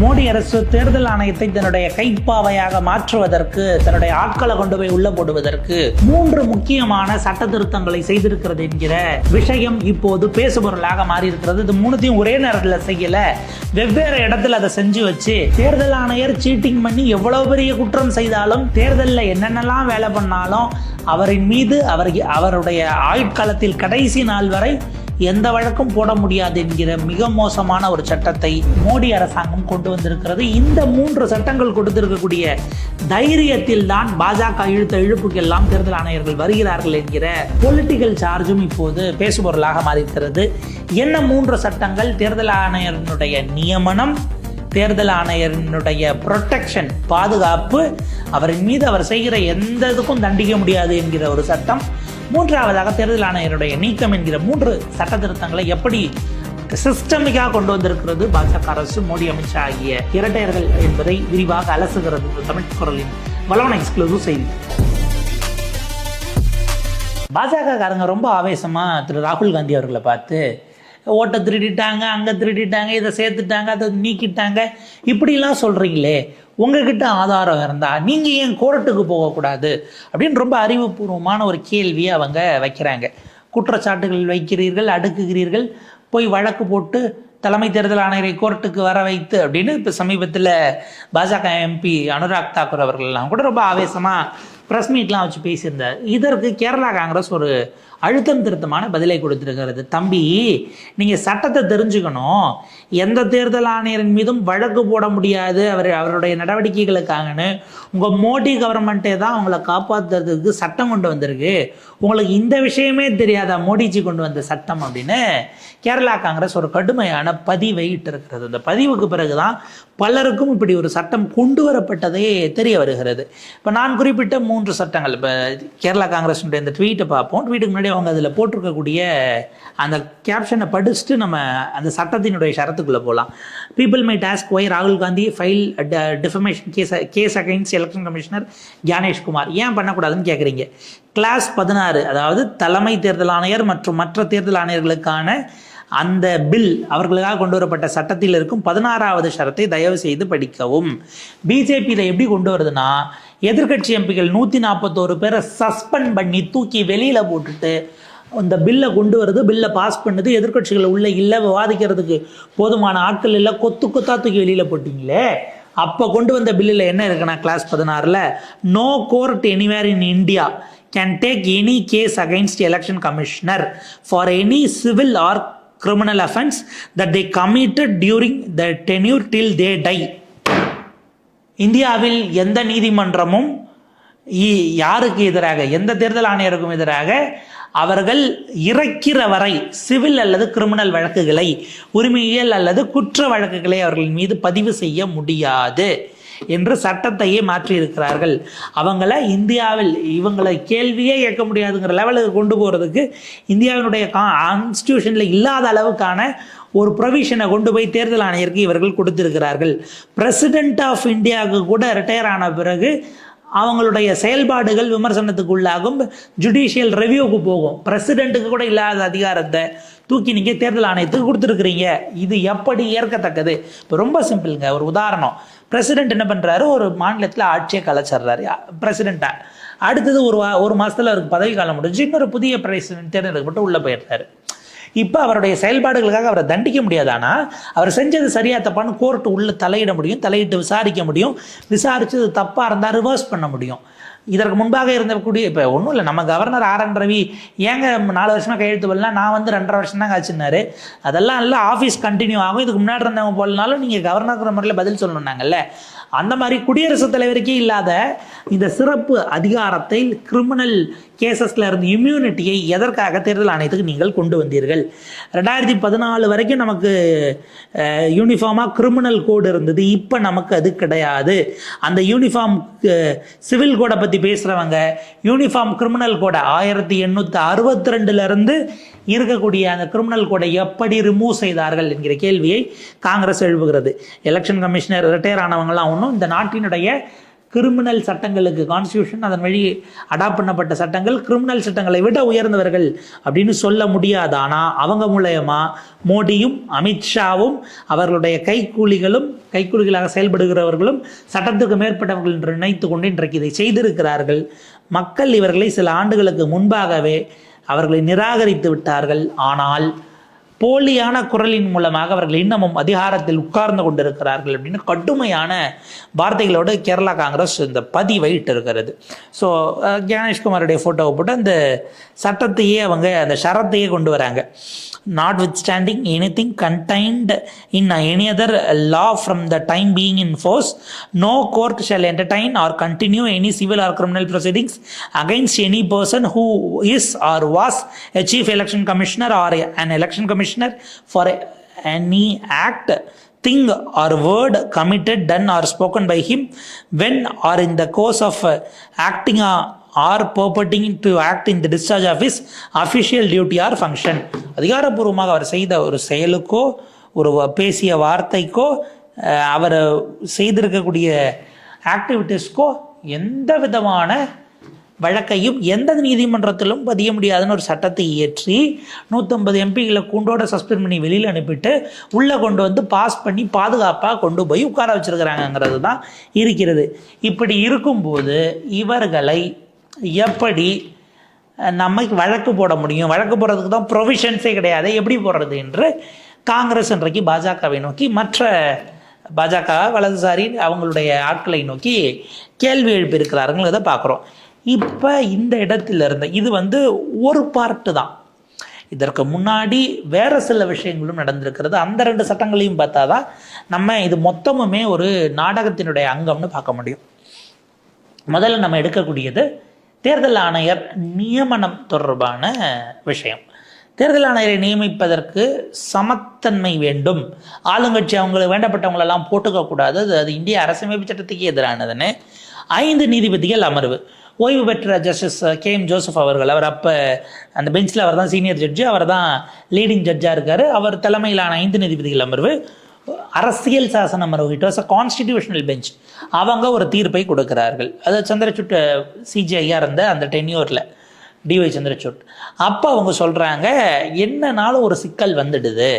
மோடி அரசு தேர்தல் ஆணையத்தை தன்னுடைய கைப்பாவையாக மாற்றுவதற்கு தன்னுடைய ஆட்களை கொண்டு போய் உள்ள போடுவதற்கு மூன்று முக்கியமான சட்ட திருத்தங்களை செய்திருக்கிறது என்கிற விஷயம் இப்போது பேசுபொருளாக மாறி இருக்கிறது இது மூணுத்தையும் ஒரே நேரத்தில் செய்யல. வெவ்வேறு இடத்துல அதை செஞ்சு வச்சு தேர்தல் ஆணையர் சீட்டிங் பண்ணி எவ்வளவு பெரிய குற்றம் செய்தாலும் தேர்தலில் என்னென்னலாம் வேலை பண்ணாலும் அவரின் மீது அவர் அவருடைய ஆயுட்காலத்தில் கடைசி நாள் வரை எந்த வழக்கும் போட முடியாது என்கிற மிக மோசமான ஒரு சட்டத்தை மோடி அரசாங்கம் கொண்டு வந்திருக்கிறது. இந்த மூன்று சட்டங்கள் கொடுத்திருக்கக்கூடிய தைரியத்தில் தான் பாஜக இழுத்த இழுப்புக்கெல்லாம் தேர்தல் ஆணையர்கள் வருகிறார்கள் என்கிற பொலிட்டிக்கல் சார்ஜும் இப்போது பேசுபொருளாக மாறிக்கிறது என்ன மூன்று சட்டங்கள்? தேர்தல் ஆணையரினுடைய நியமனம் தேர்தல் ஆணையரினுடைய ப்ரொடெக்ஷன் பாதுகாப்பு அவரின் மீது அவர் செய்கிற எந்த இதுக்கும் தண்டிக்க முடியாது என்கிற ஒரு சட்டம். மூன்றாவதாக தேர்தல் ஆணையருடைய நீக்கம் என்கிற மூன்று சட்ட திருத்தங்களை எப்படி சிஸ்டமிக்காக கொண்டு வந்திருக்கிறது? பாஜக அரசு மோடி அமித்ஷா ஆகிய இரட்டையர்கள் என்பதை விரிவாக அலசுகிறது தமிழ் குரலின் வளவன எக்ஸ்க்ளூசிவ் செய்தி. பாஜக காரங்க ரொம்ப ஆவேசமா திரு ராகுல் காந்தி அவர்களை பார்த்து ஓட்டை திருடிட்டாங்க அங்கே திருடிட்டாங்க இதை சேர்த்துட்டாங்க அதை நீக்கிட்டாங்க. இப்படிலாம் சொல்கிறீங்களே உங்ககிட்ட ஆதாரம் இருந்தால் நீங்கள் ஏன் கோர்ட்டுக்கு போகக்கூடாது அப்படின்னு ரொம்ப அறிவுபூர்வமான ஒரு கேள்வியை அவங்க வைக்கிறாங்க. குற்றச்சாட்டுகள் வைக்கிறீர்கள் அடுக்குகிறீர்கள் போய் வழக்கு போட்டு தலைமை தேர்தல் ஆணையரை கோர்ட்டுக்கு வர வைத்து அப்படின்னு இப்போ சமீபத்தில் பாஜக எம்பி அனுராக் தாக்கூர் அவர்கள்லாம் கூட ரொம்ப ஆவேசமாக ப்ரெஸ் மீட்லாம் வச்சு பேசியிருந்தார். இதற்கு கேரளா காங்கிரஸ் ஒரு அழுத்தம் திருத்தமான பதிலை கொடுத்துருக்கிறது. தம்பி நீங்கள் சட்டத்தை தெரிஞ்சுக்கணும். எந்த தேர்தல் ஆணையரின் மீதும் வழக்கு போட முடியாது. அவர் அவருடைய நடவடிக்கைகளுக்காகன்னு உங்கள் மோடி கவர்மெண்ட்டே தான் அவங்கள காப்பாற்றுறதுக்கு சட்டம் கொண்டு வந்திருக்கு. உங்களுக்கு இந்த விஷயமே தெரியாதா மோடிஜி கொண்டு வந்த சட்டம் அப்படின்னு கேரளா காங்கிரஸ் ஒரு கடுமையான பதிவை இட்டிருக்கிறது. அந்த பதிவுக்கு பிறகு தான் பலருக்கும் இப்படி ஒரு சட்டம் கொண்டு வரப்பட்டதே தெரிய வருகிறது. இப்போ நான் குறிப்பிட்ட மூன்று சட்டங்கள். இப்போ கேரளா காங்கிரஸுடைய இந்த ட்வீட்டை பார்ப்போம். ட்வீட்டுக்கு முன்னாடி அவங்க அதில் போட்டிருக்கக்கூடிய அந்த கேப்ஷனை படிச்சுட்டு நம்ம அந்த சட்டத்தினுடைய ஷரத்துக்குள்ளே போகலாம் பீப்புள் மை டாஸ்க் ஒய் ராகுல் Gandhi file defamation case case against election commissioner Gyanesh Kumar ஏன் பண்ணக்கூடாதுன்னு கேட்குறீங்க கிளாஸ் பதினாறு அதாவது தலைமை தேர்தல் ஆணையர் மற்றும் மற்ற தேர்தல் ஆணையர்களுக்கான அந்த பில் அவர்களுக்காக கொண்டு வரப்பட்ட சட்டத்தில் இருக்கும் பதினாறாவது ஷரத்தை தயவு செய்து படிக்கவும். பிஜேபி இதை எப்படி கொண்டு வருதுன்னா எதிர்க்கட்சி எம்பிகள் நூற்றி நாற்பத்தோரு பேரை சஸ்பெண்ட் பண்ணி தூக்கி வெளியில் போட்டுட்டு இந்த பில்லை கொண்டு வருது பில்லை பாஸ் பண்ணுது எதிர்கட்சிகள் உள்ள இல்லை விவாதிக்கிறதுக்கு போதுமான ஆட்கள் இல்லை கொத்து கொத்தா தூக்கி வெளியில் போட்டிங்களே. அப்போ கொண்டு வந்த பில்லில் என்ன இருக்குன்னா கிளாஸ் பதினாறில் no court anywhere in India can take any case against election commissioner for any civil or criminal offense that they committed during the tenure till they die. இந்தியாவில் எந்த நீதிமன்றமும் இ- யாருக்கு எதிராக எந்த தேர்தல் ஆணையருக்கும் எதிராக அவர்கள் இறக்கிற வரை சிவில் அல்லது கிரிமினல் வழக்குகளை உரிமையியல் அல்லது குற்ற வழக்குகளை அவர்கள் மீது பதிவு செய்ய முடியாது. என்று சட்டத்தையே மாற்றியிருக்கிறார்கள். அவங்கள இந்தியாவில் இவங்களை கேள்வியே கேட்க முடியாதுங்கிற லெவலுக்கு கொண்டு போகிறதுக்கு இந்தியாவினுடைய கான்ஸ்டியூஷனில் இல்லாத அளவுக்கான ஒரு ப்ரொவிஷனை கொண்டு போய் தேர்தல் ஆணையருக்கு இவர்கள் கொடுத்திருக்கிறார்கள். பிரசிடென்ட் ஆஃப் இந்தியாவுக்கு கூட ரிட்டையர் ஆன பிறகு அவங்களுடைய செயல்பாடுகள் விமர்சனத்துக்கு உள்ளாகும் ஜுடிஷியல் ரிவ்யூவுக்கு போகும். பிரசிடென்ட்டுக்கு கூட இல்லாத அதிகாரத்தை தூக்கி நீங்கள் தேர்தல் ஆணையத்துக்கு கொடுத்துருக்குறீங்க. இது எப்படி ஏற்கத்தக்கது? இப்போ ரொம்ப சிம்பிளுங்க ஒரு உதாரணம். பிரசிடென்ட் என்ன பண்ணுறாரு ஒரு மாநிலத்தில் ஆட்சியை கலைச்சிட்றாரு பிரசிடெண்ட்டாக அடுத்தது ஒரு வா ஒரு மாதத்தில் அவருக்கு பதவி காலம் முடிஞ்சு இன்னொரு புதிய பிரசிடென்ட் தேர்ந்தெடுக்கப்பட்டு உள்ளே போயிடுறாரு. இப்போ அவருடைய செயல்பாடுகளுக்காக அவரை தண்டிக்க முடியாதானா அவர் செஞ்சது சரியா தப்பான்னு கோர்ட்டு உள்ளே தலையிட முடியும் தலையிட்டு விசாரிக்க முடியும். விசாரித்து தப்பாக இருந்தால் ரிவர்ஸ் பண்ண முடியும். இதற்கு முன்பாக இருந்தக்கூடிய இப்போ ஒன்றும் இல்லை நம்ம கவர்னர் ஆர் என் ரவி ஏங்க நாலு வருஷமாக கையெழுத்து போடலாம் நான் வந்து ரெண்டரை வருஷம் தான் ஆச்சுன்னாரு. அதெல்லாம் இல்லை ஆஃபீஸ் கண்டினியூ ஆகும். இதுக்கு முன்னாடி இருந்தவங்க போலனாலும் நீங்கள் கவர்னர் முறையில் பதில் சொல்லணுன்னாங்கல்ல அந்த மாதிரி குடியரசுத் தலைவருக்கே இல்லாத இந்த சிறப்பு அதிகாரத்தை கிரிமினல் கேசஸில் இருந்து இம்யூனிட்டியை எதற்காக தேர்தல் ஆணையத்துக்கு நீங்கள் கொண்டு வந்தீர்கள்? ரெண்டாயிரத்தி பதினாலு வரைக்கும் நமக்கு யூனிஃபார்மாக கிரிமினல் கோடு இருந்தது. இப்போ நமக்கு அது கிடையாது. அந்த யூனிஃபார்ம் சிவில் கோடை பற்றி பேசுகிறவங்க யூனிஃபார்ம் கிரிமினல் கோடை ஆயிரத்தி எண்ணூற்றி அறுபத்தி ரெண்டுலேருந்து இருக்கக்கூடிய அந்த கிரிமினல் கோடை எப்படி ரிமூவ் செய்தார்கள் என்கிற கேள்வியை காங்கிரஸ் எழுப்புகிறது. எலெக்ஷன் கமிஷனர் ரிட்டையர் ஆனவங்களாம் ஒன்றும் இந்த நாட்டினுடைய கிரிமினல் சட்டங்களுக்கு கான்ஸ்டியூஷன் அதன் வழி அடாப்ட் பண்ணப்பட்ட சட்டங்கள் கிரிமினல் சட்டங்களை விட உயர்ந்தவர்கள் அப்படின்னு சொல்ல முடியாது. ஆனால் அவங்க மூலயமா மோடியும் அமித்ஷாவும் அவர்களுடைய கைக்கூலிகளும் கைக்கூலிகளாக செயல்படுகிறவர்களும் சட்டத்துக்கு மேற்பட்டவர்கள் என்று நினைத்து கொண்டு இன்றைக்கு இதை செய்திருக்கிறார்கள். மக்கள் இவர்களை சில ஆண்டுகளுக்கு முன்பாகவே அவர்களை நிராகரித்து விட்டார்கள். ஆனால் போலியான குரலின் மூலமாக அவர்கள் இன்னமும் அதிகாரத்தில் உட்கார்ந்து கொண்டிருக்கிறார்கள் அப்படின்னு கடுமையான வார்த்தைகளோடு கேரளா காங்கிரஸ் இந்த பதிவை இட்டிருக்கிறது. ஸோ ஞானேஷ்குமாருடைய ஃபோட்டோவை போட்டு அந்த சட்டத்தையே அவங்க அந்த ஷரத்தையே கொண்டு வராங்க. Notwithstanding anything contained in any other law from the time being in force no court shall entertain or continue any civil or criminal proceedings against any person who is or was a chief election commissioner or an election commission commissioner for any act thing or word committed done or spoken by him when or in the course of acting or purporting to act in the discharge office official duty or function அதிகாரபூர்வமாக அவர் செய்த ஒரு செயலுக்கோ ஒரு பேசிய வார்த்தைக்கோ அவர் செய்திருக்கக்கூடிய ஆக்டிவிட்டீஸ்க்கோ எந்த விதமான வழக்கையும் எந்த நீதிமன்றத்திலும் பதிய முடியாதுன்னு ஒரு சட்டத்தை இயற்றி நூற்றம்பது எம்பிகளை கூண்டோட சஸ்பெண்ட் பண்ணி வெளியில் அனுப்பிட்டு உள்ளே கொண்டு வந்து பாஸ் பண்ணி பாதுகாப்பாக கொண்டு போய் உட்கார வச்சுருக்கிறாங்கங்கிறது தான் இருக்கிறது. இப்படி இருக்கும்போது இவர்களை எப்படி நம்ம நமக்கு வழக்கு போட முடியும்? வழக்கு போடுறதுக்கு தான் ப்ரொவிஷன்ஸே கிடையாது. எப்படி போடுறது என்று காங்கிரஸ் இன்றைக்கு பாஜகவை நோக்கி மற்ற பாஜக வலதுசாரி அவங்களுடைய ஆட்களை நோக்கி கேள்வி எழுப்பியிருக்கிறாருங்கிறத பார்க்குறோம். இப்போ இந்த இடத்துல இருந்த இது வந்து ஒரு பார்ட்டு தான். இதற்கு முன்னாடி வேற சில விஷயங்களும் நடந்திருக்கிறது. அந்த ரெண்டு சட்டங்களையும் பார்த்தா தான் நம்ம இது மொத்தமுமே ஒரு நாடகத்தினுடைய அங்கம்னு பார்க்க முடியும். முதல்ல நம்ம எடுக்கக்கூடியது தேர்தல் ஆணையர் நியமனம் தொடர்பான விஷயம். தேர்தல் ஆணையரை நியமிப்பதற்கு சமத்தன்மை வேண்டும். ஆளுங்கட்சி அவங்களுக்கு வேண்டப்பட்டவங்களெல்லாம் போட்டுக்க கூடாது அது அது இந்திய அரசமைப்பு சட்டத்துக்கு எதிரானதுன்னு ஐந்து நீதிபதிகள் அமர்வு. ஓய்வு பெற்ற ஜஸ்டிஸ் கே எம் ஜோசப் அவர்கள். அவர் அப்போ அந்த பெஞ்சில் அவர் தான் சீனியர் ஜட்ஜு அவர் தான் லீடிங் ஜட்ஜாக இருக்கார். அவர் தலைமையிலான ஐந்து நீதிபதிகள் அமர்வு அரசியல் சாசன அமர்வு it was a constitutional bench அவங்க ஒரு தீர்ப்பை கொடுக்கிறார்கள். அது சந்திரசூட் சிஜிஐயாக இருந்த அந்த டென்யூரில் டிஒய் சந்திரசூட். அப்போ அவங்க சொல்கிறாங்க என்னனாலும் ஒரு சிக்கல் வந்துடுது.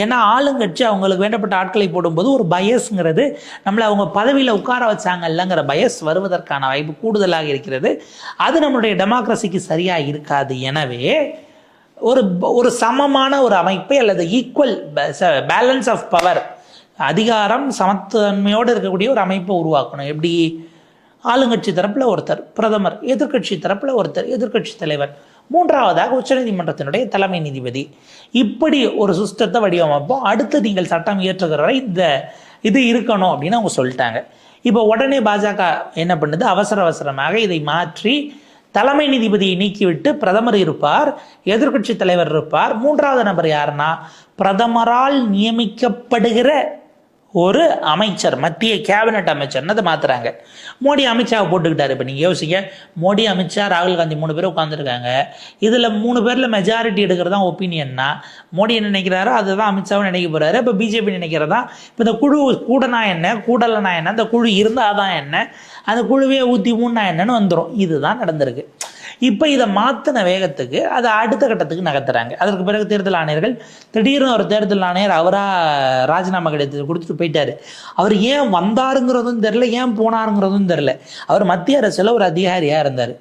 ஏன்னா ஆளுங்கட்சி அவங்களுக்கு வேண்டப்பட்ட ஆட்களை போடும்போது ஒரு பயஸ்ங்கிறது நம்மளை அவங்க பதவியில் உட்கார வச்சாங்கல்லங்கிற பயஸ் வருவதற்கான வாய்ப்பு கூடுதலாக இருக்கிறது. அது நம்மளுடைய டெமோக்ரஸிக்கு சரியாக இருக்காது. எனவே ஒரு ஒரு சமமான ஒரு அமைப்பை அல்லது ஈக்குவல் பேலன்ஸ் ஆஃப் பவர் அதிகாரம் சமத்தன்மையோடு இருக்கக்கூடிய ஒரு அமைப்பை உருவாக்கணும். எப்படி? ஆளுங்கட்சி தரப்பில் ஒருத்தர் பிரதமர் எதிர்க்கட்சி தரப்பில் ஒருத்தர் எதிர்க்கட்சி தலைவர். மூன்றாவதாக உச்சநீதிமன்றத்தினுடைய தலைமை நீதிபதி. இப்படி ஒரு சிஸ்டத்தை வடிவமைப்போம். அடுத்து நீங்கள் சட்டம் இயற்றுகிற வரை இந்த இது இருக்கணும் அப்படின்னு அவங்க சொல்லிட்டாங்க. இப்போ உடனே பாஜக என்ன பண்ணுது? அவசர அவசரமாக இதை மாற்றி தலைமை நீதிபதியை நீக்கிவிட்டு பிரதமர் இருப்பார் எதிர்க்கட்சி தலைவர் இருப்பார். மூன்றாவது நபர் யாருன்னா பிரதமரால் நியமிக்கப்படுகிற ஒரு அமைச்சர் மத்திய கேபினட் அமைச்சர்னு அதை மாத்துறாங்க. மோடி அமித்ஷாவை போட்டுக்கிட்டாரு. இப்போ நீங்கள் யோசிக்க மோடி அமித்ஷா ராகுல் காந்தி மூணு பேரும் உட்காந்துருக்காங்க இதில் மூணு பேரில் மெஜாரிட்டி எடுக்கிறது தான் ஒப்பீனியன்னா மோடி என்ன நினைக்கிறாரோ அதுதான் அமித்ஷாவும் நினைக்க போகிறாரு இப்போ பிஜேபி நினைக்கிறதா இப்போ இந்த குழு கூடனா என்ன கூடலைனா என்ன இந்த குழு இருந்தால் தான் என்ன அந்த குழுவே ஊற்றி மூணா என்னன்னு வந்துடும் இதுதான் நடந்திருக்கு. இப்போ இதை மாற்றின வேகத்துக்கு அதை அடுத்த கட்டத்துக்கு நகர்த்துறாங்க. அதற்கு பிறகு தேர்தல் ஆணையர்கள் திடீர்னு ஒரு தேர்தல் ஆணையர் அவராக ராஜினாமா கடிதத்தை கொடுத்துட்டு போயிட்டாரு. அவர் ஏன் வந்தாருங்கிறதும் தெரில ஏன் போனாருங்கிறதும் தெரில அவர் மத்திய அரசில் ஒரு அதிகாரியாக இருந்தார்.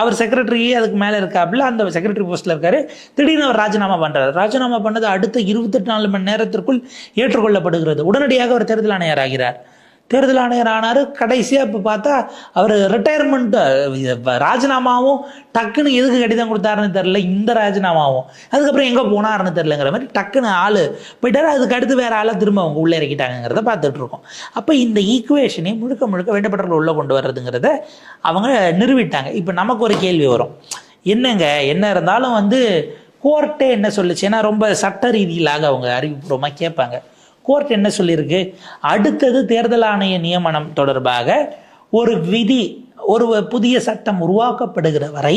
அவர் செக்ரட்டரியே அதுக்கு மேலே இருக்காப்புல அந்த செக்ரட்டரி போஸ்ட்டில் இருக்காரு. திடீர்னு அவர் ராஜினாமா பண்ணுறாரு ராஜினாமா பண்ணது அடுத்த இருபத்தெட்டு நாலு மணி நேரத்திற்குள் ஏற்றுக்கொள்ளப்படுகிறது. உடனடியாக அவர் தேர்தல் ஆணையர் ஆகிறார். தேர்தல் ஆணையர் ஆனார். கடைசியாக இப்போ பார்த்தா அவர் ரிட்டையர்மெண்ட் ராஜினாமாவும் டக்குன்னு எதுக்கு கடிதம் கொடுத்தாருன்னு தெரில இந்த ராஜினாமாவும். அதுக்கப்புறம் எங்கே போனாருன்னு தெரிலங்கிற மாதிரி டக்குன்னு ஆள் போயிட்டார். அதுக்கு அடுத்து வேறு ஆளை திரும்ப அவங்க உள்ளே இறக்கிட்டாங்கிறத பார்த்துட்ருக்கோம் அப்போ இந்த ஈக்குவேஷனை முழுக்க முழுக்க வேண்டப்பட்டவர்கள் உள்ளே கொண்டு வர்றதுங்கிறத அவங்க நிறுவிட்டாங்க இப்போ நமக்கு ஒரு கேள்வி வரும். என்னங்க என்ன இருந்தாலும் வந்து கோர்ட்டே என்ன சொல்லுச்சு? ஏன்னா ரொம்ப சட்ட ரீதியிலாக அவங்க அறிவுபூர்வமாக கேட்பாங்க. கோர்ட் என்ன சொல்லியிருக்கு? அடுத்தது தேர்தல் ஆணைய நியமனம் தொடர்பாக ஒரு விதி ஒரு புதிய சட்டம் உருவாக்கப்படுகிற வரை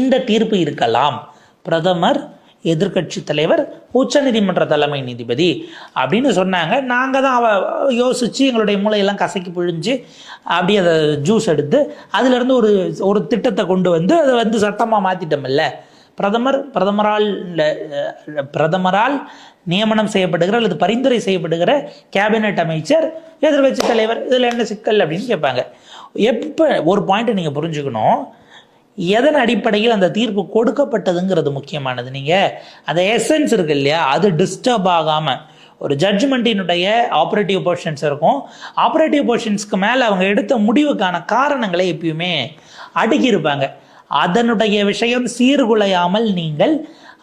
இந்த தீர்ப்பு இருக்கலாம். பிரதமர் எதிர்க்கட்சி தலைவர் உச்சநீதிமன்ற தலைமை நீதிபதி அப்படின்னு சொன்னாங்க. நாங்கள் தான் அவ யோசித்து எங்களுடைய மூளையெல்லாம் கசக்கி பிழிஞ்சு அப்படியே அதை ஜூஸ் எடுத்து அதிலிருந்து ஒரு ஒரு திட்டத்தை கொண்டு வந்து அதை வந்து சட்டமாக மாற்றிட்டோம்ல பிரதமர் பிரதமரால் பிரதமரால் நியமனம் செய்யப்படுகிற அல்லது பரிந்துரை செய்யப்படுகிற கேபினெட் அமைச்சர் எதிர்கட்சி தலைவர் இதில் என்ன சிக்கல் அப்படின்னு கேட்பாங்க. எப்போ ஒரு பாயிண்ட்டை நீங்கள் புரிஞ்சுக்கணும். எதன் அடிப்படையில் அந்த தீர்ப்பு கொடுக்கப்பட்டதுங்கிறது முக்கியமானது. நீங்கள் அந்த எசன்ஸ் இருக்கு இல்லையா? அது டிஸ்டர்ப் ஆகாமல் ஒரு ஜட்ஜ்மெண்ட்டினுடைய ஆப்ரேட்டிவ் போர்ஷன்ஸ் இருக்கும். ஆப்ரேட்டிவ் போர்ஷன்ஸ்க்கு மேலே அவங்க எடுத்த முடிவுக்கான காரணங்களை எப்பயுமே அடுக்கியிருப்பாங்க. அதனுடைய விஷயம் சீர்குலையாமல் நீங்கள்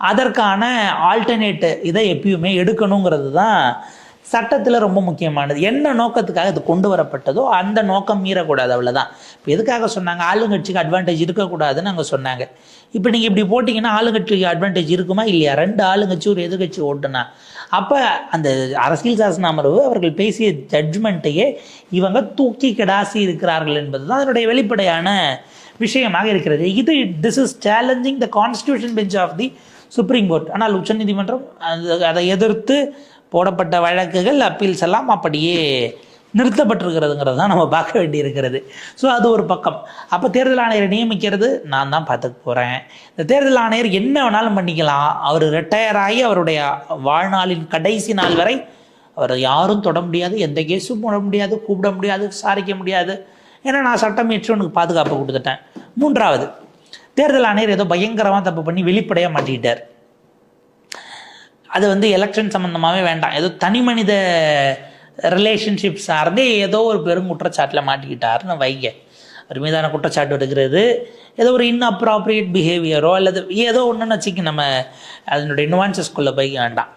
அதற்கான ஆல்டர்னேட்டு இதை எப்பயுமே எடுக்கணுங்கிறது தான் சட்டத்தில் ரொம்ப முக்கியமானது. என்ன நோக்கத்துக்காக இது கொண்டு வரப்பட்டதோ அந்த நோக்கம் மீறக்கூடாது அவ்வளோதான் இப்போ எதுக்காக சொன்னாங்க? ஆளுங்கட்சிக்கு அட்வான்டேஜ் இருக்கக்கூடாதுன்னு அங்கே சொன்னாங்க. இப்போ நீங்கள் இப்படி போட்டிங்கன்னா ஆளுங்கட்சிக்கு அட்வான்டேஜ் இருக்குமா இல்லையா? ரெண்டு ஆளுங்கட்சி ஒரு எதிர்கட்சி ஓட்டுனா. அப்போ அந்த அரசியல் சாசன அமர்வு அவர்கள் பேசிய ஜட்ஜ்மெண்ட்டையே இவங்க தூக்கி கிடாசி இருக்கிறார்கள் என்பது தான் அதனுடைய வெளிப்படையான விஷயமாக இருக்கிறது. இது this is challenging the constitution bench of the supreme court ஆனால் உச்சநீதிமன்றம் அது அதை எதிர்த்து போடப்பட்ட வழக்குகள் அப்பீல்ஸ் எல்லாம் அப்படியே நிறுத்தப்பட்டிருக்கிறதுங்கிறது தான் நம்ம பார்க்க வேண்டியிருக்கிறது. ஸோ அது ஒரு பக்கம். அப்போ தேர்தல் ஆணையரை நியமிக்கிறது நான் தான் பார்த்துக்க போகிறேன் இந்த தேர்தல் ஆணையர் என்ன வேணாலும் பண்ணிக்கலாம். அவர் ரிட்டையர் ஆகி அவருடைய வாழ்நாளின் கடைசி நாள் வரை அவரை யாரும் தொட முடியாது எந்த கேஸும் போட முடியாது கூப்பிட முடியாது விசாரிக்க முடியாது. ஏன்னா நான் சட்டம் ஏற்று உனக்கு பாதுகாப்பு கொடுத்துட்டேன். மூன்றாவது தேர்தல் ஆணையர் ஏதோ பயங்கரமாக தப்பு பண்ணி வெளிப்படையாக மாட்டிக்கிட்டார். அது வந்து எலெக்ஷன் சம்மந்தமாகவே வேண்டாம். ஏதோ தனி மனித ரிலேஷன்ஷிப் சார்ந்தே ஏதோ ஒரு பெரும் குற்றச்சாட்டில் மாட்டிக்கிட்டாருன்னு வைங்க. அவர் மீதான குற்றச்சாட்டு எடுக்கிறது. ஏதோ ஒரு இன்அப்ராப்ரியேட் பிஹேவியரோ அல்லது ஏதோ ஒன்றுன்னு வச்சுக்கி நம்ம அதனுடைய நுவான்சஸ்குள்ளே போய் வேண்டாம்.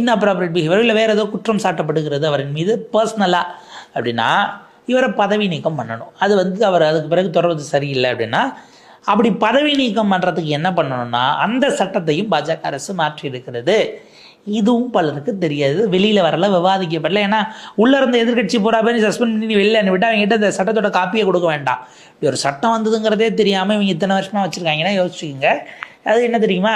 இன்அப்ராப்ரியேட் பிஹேவியர் இல்லை வேறு ஏதோ குற்றம் சாட்டப்படுகிறது அவரின் மீது பர்சனலாக அப்படின்னா இவரை பதவி நீக்கம் பண்ணணும். அது வந்து அவர் அதுக்கு பிறகு தொடர்வது சரியில்லை அப்படின்னா அப்படி பதவி நீக்கம் பண்ணுறதுக்கு என்ன பண்ணணும்னா அந்த சட்டத்தையும் பாஜக அரசு மாற்றி இருக்கிறது இதுவும் பலருக்கு தெரியாது. வெளியில் வரல விவாதிக்கப்படல. ஏன்னா உள்ளே இருந்த எதிர்க்கட்சி பூரா பேர் சஸ்பெண்ட் பண்ணி வெளியில் அனுப்பிட்டு அவங்ககிட்ட இந்த சட்டத்தோட காப்பியை கொடுக்க வேண்டாம். இப்படி ஒரு சட்டம் வந்ததுங்கிறதே தெரியாமல் இவங்க இத்தனை வருஷமாக வச்சுருக்காங்கன்னா யோசிச்சுக்கோங்க. அது என்ன தெரியுமா?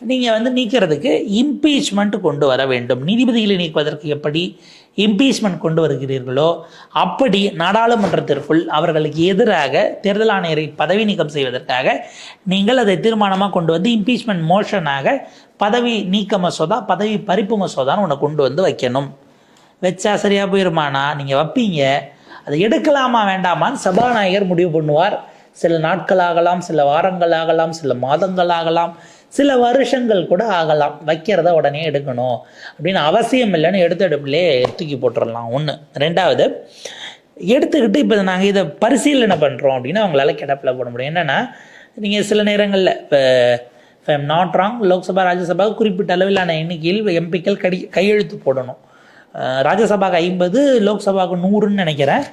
நீங்கள் வந்து நீக்கிறதுக்கு இம்பீச்மெண்ட் கொண்டு வர வேண்டும். நீதிபதிகளை நீக்குவதற்கு எப்படி இம்பீச்மெண்ட் கொண்டு வருகிறீர்களோ அப்படி நாடாளுமன்றத்திற்குள் அவர்களுக்கு எதிராக தேர்தல் ஆணையரை பதவி நீக்கம் செய்வதற்காக நீங்கள் அதை தீர்மானமாக கொண்டு வந்து இம்பீச்மெண்ட் மோஷனாக பதவி நீக்க மசோதா பதவி பறிப்பு மசோதான்னு ஒன்று கொண்டு வந்து வைக்கணும். வச்சா சரியாக போயிருமானா? நீங்கள் வைப்பீங்க. அதை எடுக்கலாமா வேண்டாமான்னு சபாநாயகர் முடிவு பண்ணுவார். சில நாட்கள் ஆகலாம் சில வாரங்கள் ஆகலாம் சில மாதங்கள் ஆகலாம் சில வருஷங்கள் கூட ஆகலாம். வைக்கிறத உடனே எடுக்கணும். அப்படின்னு அவசியம் இல்லைன்னு எடுத்த எடுப்புலே தூக்கி போட்டுடலாம் ஒன்று ரெண்டாவது எடுத்துக்கிட்டு இப்போ நாங்கள் இதை பரிசீலனை பண்ணுறோம் அப்படின்னு அவங்களால கிடப்பில் போட முடியும். என்னென்னா நீங்கள் சில நேரங்களில் இப்போ இப்போ நாட் ராங் லோக்சபா ராஜ்யசபா குறிப்பிட்ட அளவிலான எண்ணிக்கையில் எம்பிக்கள் கடி கையெழுத்து போடணும். ராஜ்யசபாவுக்கு ராஜ்யசபாக்கு ஐம்பது லோக்சபாவுக்கு நூறுன்னு நினைக்கிறேன்.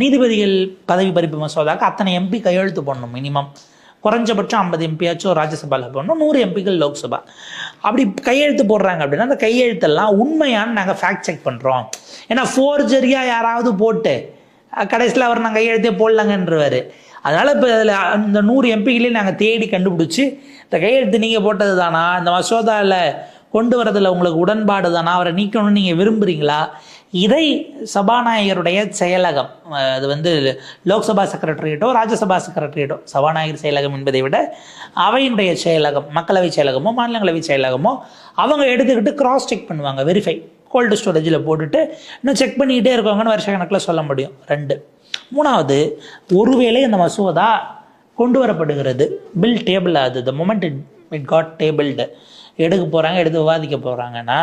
நீதிபதிகள் பதவி பறிப்பு மசோதாக்கு அத்தனை எம்பி கையெழுத்து போடணும் மினிமம் குறைஞ்சபட்சம் ஐம்பது எம்பியாச்சும் ராஜ்யசபாவில் போடணும். நூறு எம்பிக்கள் லோக்சபா. அப்படி கையெழுத்து போடுறாங்க அப்படின்னா அந்த கையெழுத்தெல்லாம் உண்மையான்னு நாங்கள் ஃபேக்ட் செக் பண்ணுறோம் ஏன்னா ஃபோர்ஜரியாக யாராவது போட்டு கடைசியில் அவர் நாங்கள் கையெழுத்தே போடலங்கன்றவர். அதனால் இப்போ அதில் இந்த நூறு எம்பிகளையும் நாங்கள் தேடி கண்டுபிடிச்சி இந்த கையெழுத்து நீங்கள் போட்டது தானா இந்த மசோதாவில் கொண்டு வரதில் உங்களுக்கு உடன்பாடு தானா அவரை நீக்கணும்னு நீங்கள் விரும்புகிறீங்களா இதை சபாநாயகருடைய செயலகம் அது வந்து லோக்சபா செக்ரட்டரியேட்டோ ராஜ்யசபா செக்ரட்டரியேட்டோ சபாநாயகர் செயலகம் என்பதை விட அவையினுடைய செயலகம் மக்களவை செயலகமோ மாநிலங்களவை செயலகமோ அவங்க எடுத்துக்கிட்டு கிராஸ் செக் பண்ணுவாங்க வெரிஃபை கோல்டு ஸ்டோரேஜில் போட்டுட்டு இன்னும் செக் பண்ணிக்கிட்டே இருக்காங்கன்னு வருஷ கணக்கில் சொல்ல முடியும். ரெண்டு. மூணாவது ஒருவேளை இந்த மசோதா கொண்டு வரப்படுகிறது பில் டேபிள் அது the moment it got tabled எடுக்க போகிறாங்க எடுத்து விவாதிக்க போகிறாங்கன்னா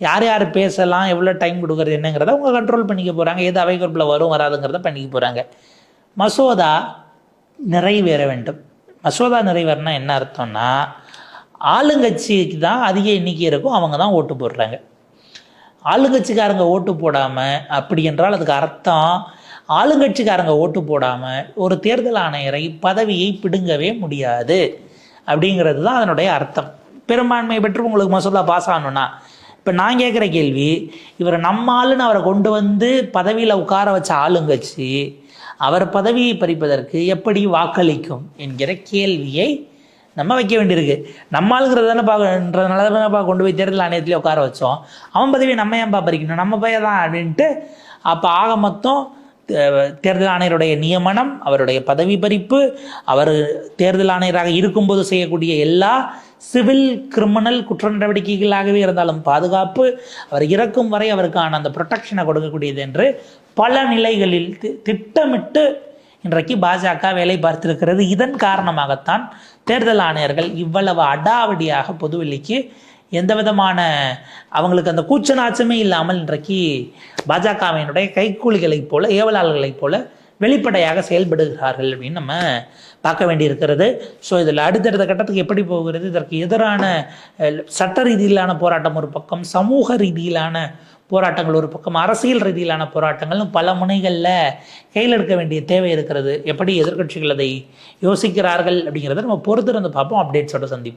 யார் யார் பேசலாம் எவ்வளோ டைம் கொடுக்குறது என்னங்கிறத அவங்க கண்ட்ரோல் பண்ணிக்க போகிறாங்க எது அவை குறிப்பில் வரும் வராதுங்கிறத பண்ணிக்க போகிறாங்க மசோதா நிறைவேற வேண்டும். மசோதா நிறைவேறினா என்ன அர்த்தம்னா ஆளுங்கட்சிக்கு தான் அதிக எண்ணிக்கை இருக்கும் அவங்க தான் ஓட்டு போடுறாங்க. ஆளுங்கட்சிக்காரங்க ஓட்டு போடாமல் அப்படி என்றால் அதுக்கு அர்த்தம் ஆளுங்கட்சிக்காரங்க ஓட்டு போடாமல் ஒரு தேர்தல் ஆணையரை பதவியை பிடுங்கவே முடியாது. அப்படிங்கிறது தான் அதனுடைய அர்த்தம். பெரும்பான்மை பெற்று உங்களுக்கு மசோதா பாஸ் ஆகணும்னா இப்போ நான் கேட்குற கேள்வி இவரை நம்மாளுன்னு அவரை கொண்டு வந்து பதவியில் உட்கார வச்ச ஆளுங்கட்சி அவர் பதவியை பறிப்பதற்கு எப்படி வாக்களிக்கும் என்கிற கேள்வியை நம்ம வைக்க வேண்டியிருக்கு. நம்ம ஆளுங்கிறது தானே பார்க்கன்றதுனால தானேப்பா கொண்டு போய் தேர்தல் ஆணையத்திலே உட்கார வச்சோம். அவன் பதவியை நம்ம ஏன்பா பறிக்கணும்? நம்ம பையன் தான் அப்படின்ட்டு அப்போ ஆக மொத்தம் தேர்தல் ஆணையருடைய நியமனம் அவருடைய பதவி பறிப்பு அவர் தேர்தல் ஆணையராக இருக்கும்போது செய்யக்கூடிய எல்லா சிவில் கிரிமினல் குற்ற நடவடிக்கைகளாகவே இருந்தாலும் பாதுகாப்பு அவர் இறக்கும் வரை அவருக்கான அந்த ப்ரொடெக்ஷனை கொடுக்கக்கூடியது என்று பல நிலைகளில் தி- திட்டமிட்டு இன்றைக்கு பாஜக வேலை பார்த்திருக்கிறது. இதன் காரணமாகத்தான் தேர்தல் ஆணையர்கள் இவ்வளவு அடாவடியாக பொதுவெளிக்கு எந்த விதமான அவங்களுக்கு அந்த கூச்ச நாச்சமே இல்லாமல் இன்றைக்கு பாஜகவினுடைய கைக்கூலிகளைப் போல ஏவலாளர்களைப் போல வெளிப்படையாக செயல்படுகிறார்கள் அப்படின்னு நம்ம பார்க்க வேண்டியிருக்கிறது. ஸோ இதில் அடுத்தடுத்த கட்டத்துக்கு எப்படி போகிறது? இதற்கு எதிரான சட்ட ரீதியிலான போராட்டம் ஒரு பக்கம் சமூக ரீதியிலான போராட்டங்கள் ஒரு பக்கம் அரசியல் ரீதியிலான போராட்டங்களும் பல முனைகளில் கையில் எடுக்க வேண்டிய தேவை இருக்கிறது. எப்படி எதிர்கட்சிகள் அதை யோசிக்கிறார்கள் அப்படிங்கிறத நம்ம பொறுத்திருந்து பார்ப்போம். அப்டேட்ஸோடு சந்திப்போம்.